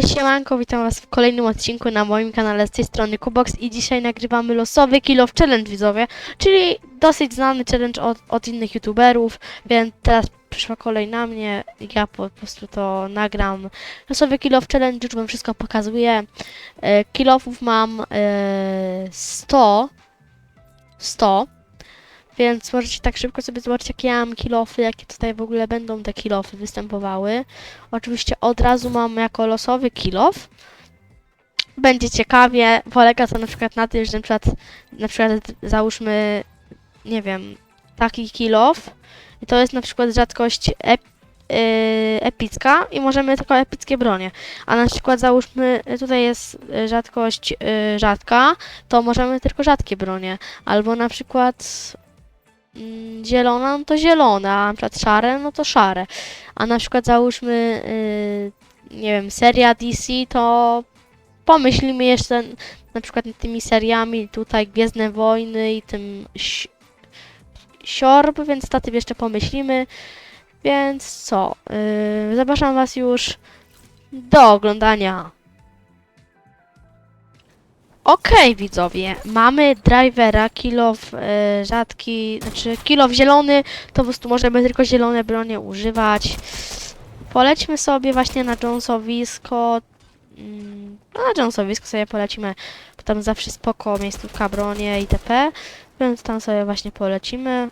Cześć siemanko, witam was w kolejnym odcinku na moim kanale z tej strony Kubox i dzisiaj nagrywamy losowy Kill of Challenge widzowie, czyli dosyć znany challenge od, od innych youtuberów, więc teraz przyszła kolej na mnie, ja po prostu to nagram. Losowy Kill of Challenge, już wam wszystko pokazuję. E, kill offów mam e, 100, 100, więc możecie tak szybko sobie zobaczyć jakie ja mam kill-offy, jakie tutaj w ogóle będą te kill-offy występowały. Oczywiście od razu mam jako losowy kill-off. Będzie ciekawie. Polega to na przykład na tym, że na przykład, na przykład załóżmy, nie wiem, taki kill-off. I to jest na przykład rzadkość ep yy, epicka i możemy tylko epickie bronie. A na przykład załóżmy, tutaj jest rzadkość yy, rzadka, to możemy tylko rzadkie bronie. Albo na przykład zielona, no to zielone, a na przykład szare, no to szare. A na przykład załóżmy, yy, nie wiem, seria DC, to pomyślimy jeszcze na przykład nad tymi seriami, tutaj Gwiezdne Wojny i tym Siorb, więc na tym jeszcze pomyślimy. Więc co, yy, zapraszam Was już do oglądania. Okej, widzowie, mamy drivera, kilow yy, rzadki, znaczy kilow zielony, to po prostu możemy tylko zielone bronie używać. Polećmy sobie właśnie na Jonesowisko. Mm, No, na Jonesowisko sobie polecimy, bo tam zawsze spoko, miejscówka, bronie itp. Więc tam sobie właśnie polecimy.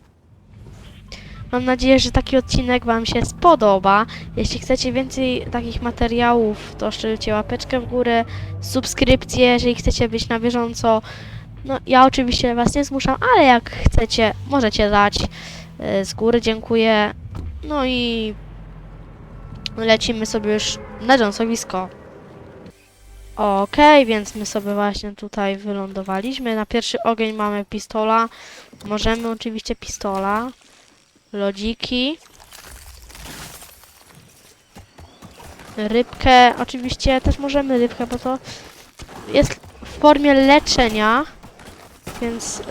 Mam nadzieję, że taki odcinek Wam się spodoba. Jeśli chcecie więcej takich materiałów, to szczelcie łapeczkę w górę, subskrypcję, jeżeli chcecie być na bieżąco. No, ja oczywiście Was nie zmuszam, ale jak chcecie, możecie dać. Y, Z góry dziękuję. No i lecimy sobie już na Jonesowisko. Okej, więc my sobie właśnie tutaj wylądowaliśmy. Na pierwszy ogień mamy pistola. Możemy oczywiście pistola. Lodziki. Rybkę. Oczywiście też możemy rybkę, bo to jest w formie leczenia. Więc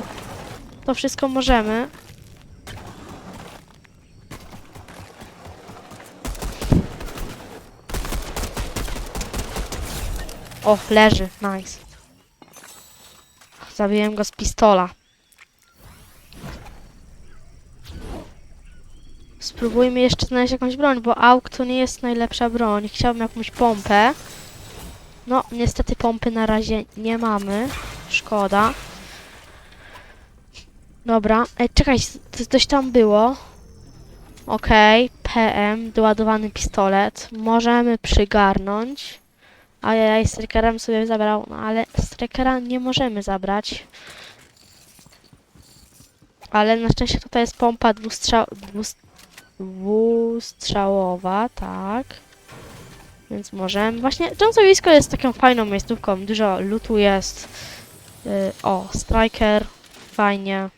to wszystko możemy. O, leży. Nice. Zabiłem go z pistola. Spróbujmy jeszcze znaleźć jakąś broń, bo AUK to nie jest najlepsza broń. Chciałbym jakąś pompę. No, niestety pompy na razie nie mamy. Szkoda. Dobra. Ej, czekaj, coś tam było. Okej, PM, doładowany pistolet. Możemy przygarnąć. Ajajaj, strikerem sobie zabrał, no ale strikera nie możemy zabrać. Ale na szczęście tutaj jest pompa dwustrzał, dwus, dwustrzałowa, tak. Więc możemy. Właśnie Jonesowisko jest taką fajną miejscówką, dużo lutu jest. Yy, o, striker, fajnie.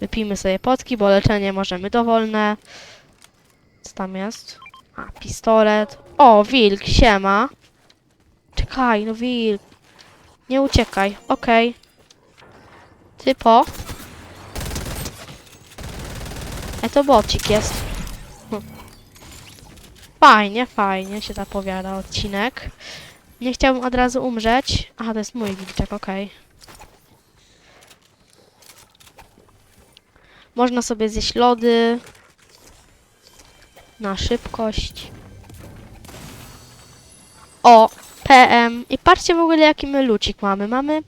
Wypijmy sobie potki, bo leczenie możemy dowolne. Co tam jest? A, pistolet. O, wilk, siema. Czekaj, no wilk. Nie uciekaj, okej. Typo. E to bocik jest. Fajnie, fajnie się zapowiada odcinek. Nie chciałbym od razu umrzeć. Aha, to jest mój wilczek, okej. Można sobie zjeść lody. Na szybkość. O, PM. I patrzcie w ogóle jaki my lucik mamy. Mamy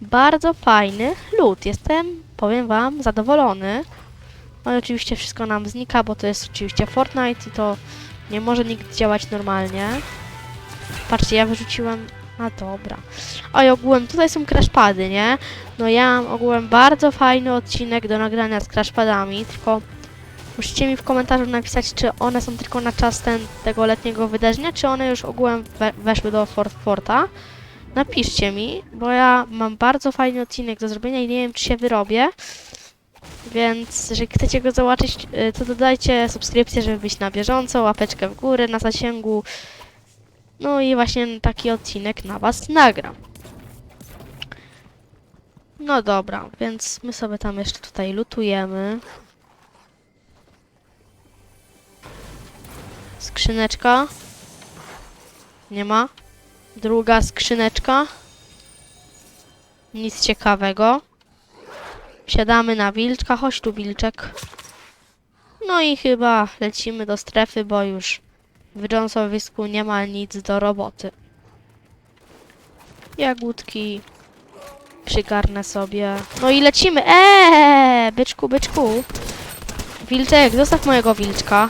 bardzo fajny lód. Jestem, powiem wam, zadowolony. No i oczywiście wszystko nam znika, bo to jest oczywiście Fortnite i to nie może nigdy działać normalnie. Patrzcie, ja wyrzuciłem... A dobra. Oj, ogółem tutaj są crashpady, nie? No ja mam ogółem bardzo fajny odcinek do nagrania z crashpadami, tylko musicie mi w komentarzu napisać, czy one są tylko na czas ten, tego letniego wydarzenia, czy one już ogółem we, weszły do Fort Forta. Napiszcie mi, bo ja mam bardzo fajny odcinek do zrobienia i nie wiem, czy się wyrobię. Więc jeżeli chcecie go zobaczyć, y, to dodajcie subskrypcję, żeby być na bieżąco, łapeczkę w górę, na zasięgu. No i właśnie taki odcinek na Was nagram. No dobra, więc my sobie tam jeszcze tutaj lutujemy. Skrzyneczka. Nie ma. Druga skrzyneczka. Nic ciekawego. Siadamy na wilczka. Chodź tu, wilczek. No i chyba lecimy do strefy, bo już w Johnsowisku nie ma nic do roboty. Jagódki. Przygarnę sobie. No i lecimy. Eee, byczku, byczku. Wilczek, zostaw mojego wilczka.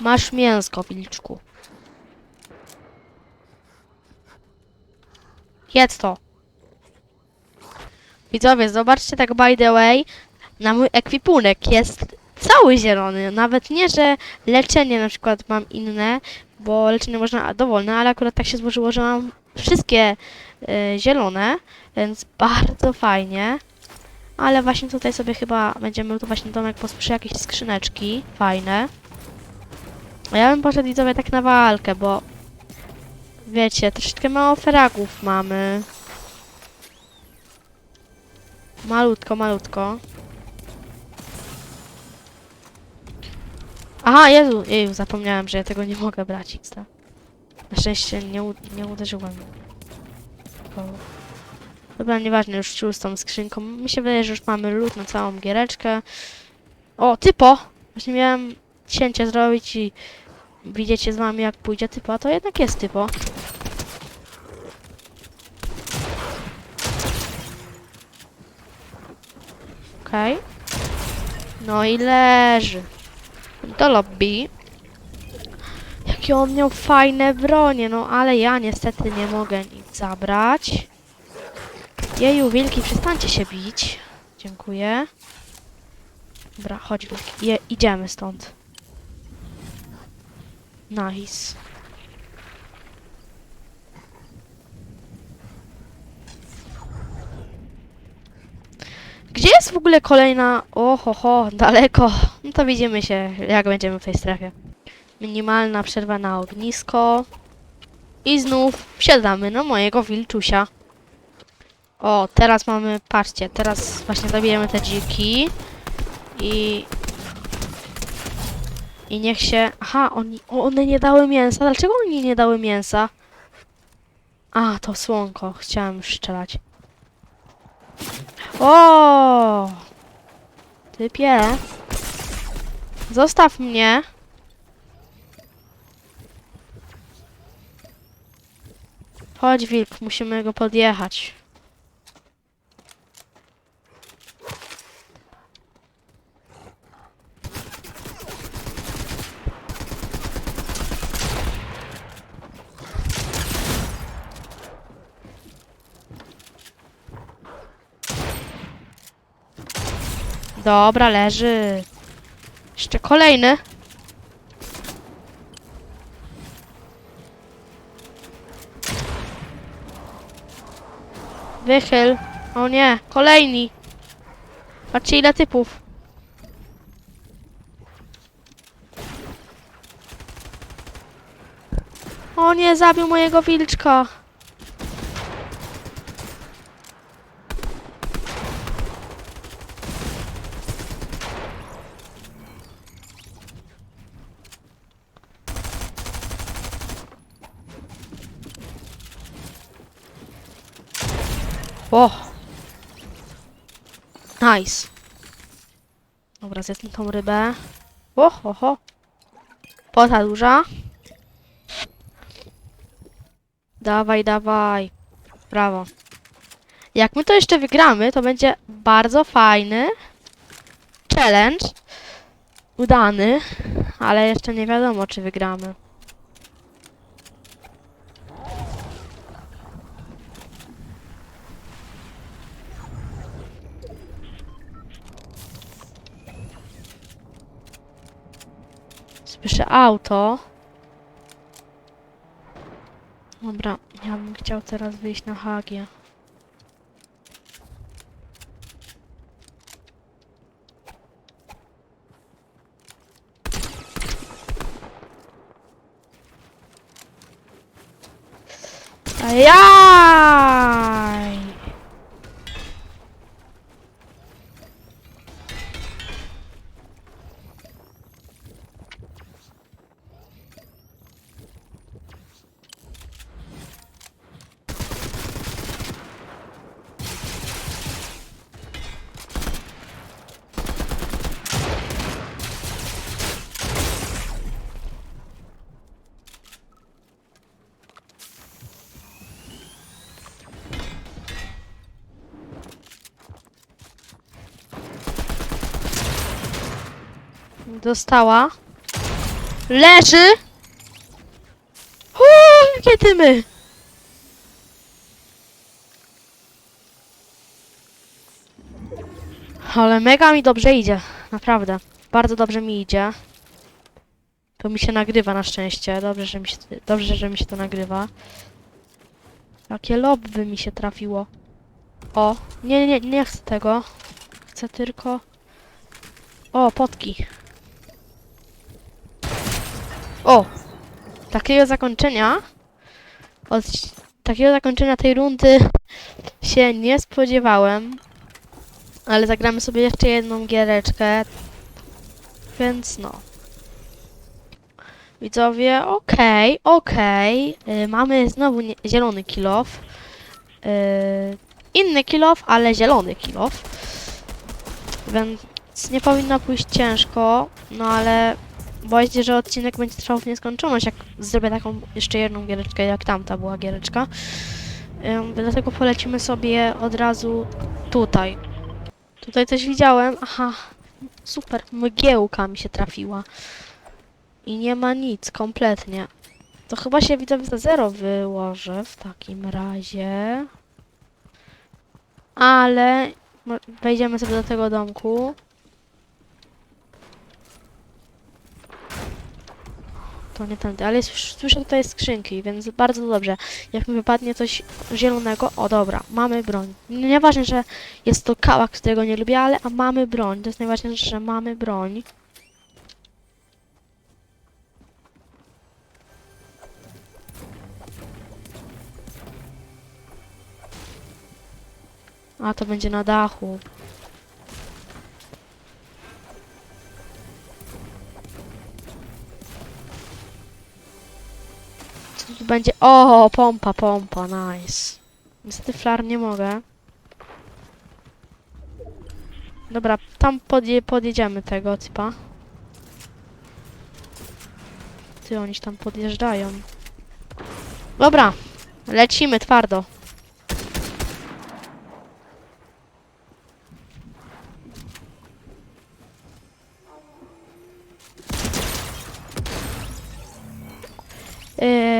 Masz mięsko, wilczku. Jedz to. Widzowie, zobaczcie tak by the way, na mój ekwipunek jest cały zielony. Nawet nie, że leczenie na przykład mam inne, bo leczenie można dowolne, ale akurat tak się złożyło, że mam wszystkie y, zielone, więc bardzo fajnie. Ale właśnie tutaj sobie chyba będziemy tu właśnie domek posłyszy jakieś skrzyneczki fajne. A ja bym poszedł widzowie tak na walkę, bo wiecie, troszeczkę mało fragów mamy. Malutko, malutko. Aha, Jezu, Jeju, zapomniałem, że ja tego nie mogę brać. XD. Na szczęście nie, nie uderzyłem. Bo... Dobra, nieważne, już ciul z tą skrzynką. Mi się wydaje, że już mamy lód na całą giereczkę. O, typo! Właśnie miałem cięcie zrobić i widzicie z wami jak pójdzie typo, a to jednak jest typo. Okej. No i leży. Do lobby. Jakie on miał fajne bronie, no ale ja niestety nie mogę nic zabrać. Jeju, wilki, przestańcie się bić. Dziękuję. Dobra, chodź wilki. Je, idziemy stąd. Nice. Gdzie jest w ogóle kolejna... Oho, ho, daleko. No to widzimy się, jak będziemy w tej strefie. Minimalna przerwa na ognisko. I znów wsiadamy na mojego wilczusia. O, teraz mamy, patrzcie, teraz właśnie zabijemy te dziki. I... I niech się... Aha, oni, one nie dały mięsa. Dlaczego oni nie dały mięsa? A, to słonko. Chciałem strzelać. O! Typie. Zostaw mnie. Chodź, wilk, musimy go podjechać. Dobra, leży. Jeszcze kolejny. Wychyl. O nie, kolejni. Patrzcie ile typów. O nie, zabił mojego wilczka. O! Nice. Dobra, zjedzmy tą rybę. O, ho, ho. Pota duża. Dawaj, dawaj. Brawo. Jak my to jeszcze wygramy, to będzie bardzo fajny challenge. Udany, ale jeszcze nie wiadomo, czy wygramy. Słyszę auto. Dobra, ja bym chciał teraz wyjść na Hagię. Ajaj! Dostała. Leży! Uuu, jakie dymy! Ale mega mi dobrze idzie, naprawdę. Bardzo dobrze mi idzie. To mi się nagrywa na szczęście. Dobrze, że mi się, dobrze, że mi się to nagrywa. Jakie lobby mi się trafiło. O, nie, nie, nie chcę tego. Chcę tylko... O, potki. O! Takiego zakończenia... Od takiego zakończenia tej rundy się nie spodziewałem. Ale zagramy sobie jeszcze jedną giereczkę. Więc no. Widzowie, okej, okej. Y, Mamy znowu nie, zielony kilof. Y, inny kilof, ale zielony kilof. Więc nie powinno pójść ciężko, no ale boję się, że odcinek będzie trwał w nieskończoność, jak zrobię taką jeszcze jedną giereczkę, jak tamta była giereczka. Ym, dlatego polecimy sobie od razu tutaj. Tutaj coś widziałem. Aha, super, mgiełka mi się trafiła. I nie ma nic, kompletnie. To chyba się widzowie za zero wyłożę w takim razie. Ale wejdziemy sobie do tego domku. To nie tędy, ale słyszę tutaj skrzynki, więc bardzo dobrze. Jak mi wypadnie coś zielonego, o dobra, mamy broń. Nieważne, że jest to kałak, którego nie lubię, ale a mamy broń. To jest najważniejsze, że mamy broń. A, to będzie na dachu. Tu będzie? O, pompa, pompa, nice. Niestety flar nie mogę. Dobra, tam podje podjedziemy tego typa. Ty, oni tam podjeżdżają. Dobra, lecimy twardo. Yy,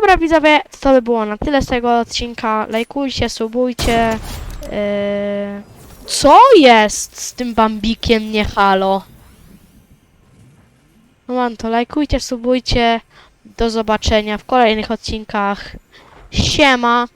dobra widzowie, to by było na tyle z tego odcinka. Lajkujcie, subujcie. Yy, co jest z tym bambikiem, nie halo? No man, to lajkujcie, subujcie. Do zobaczenia w kolejnych odcinkach. Siema.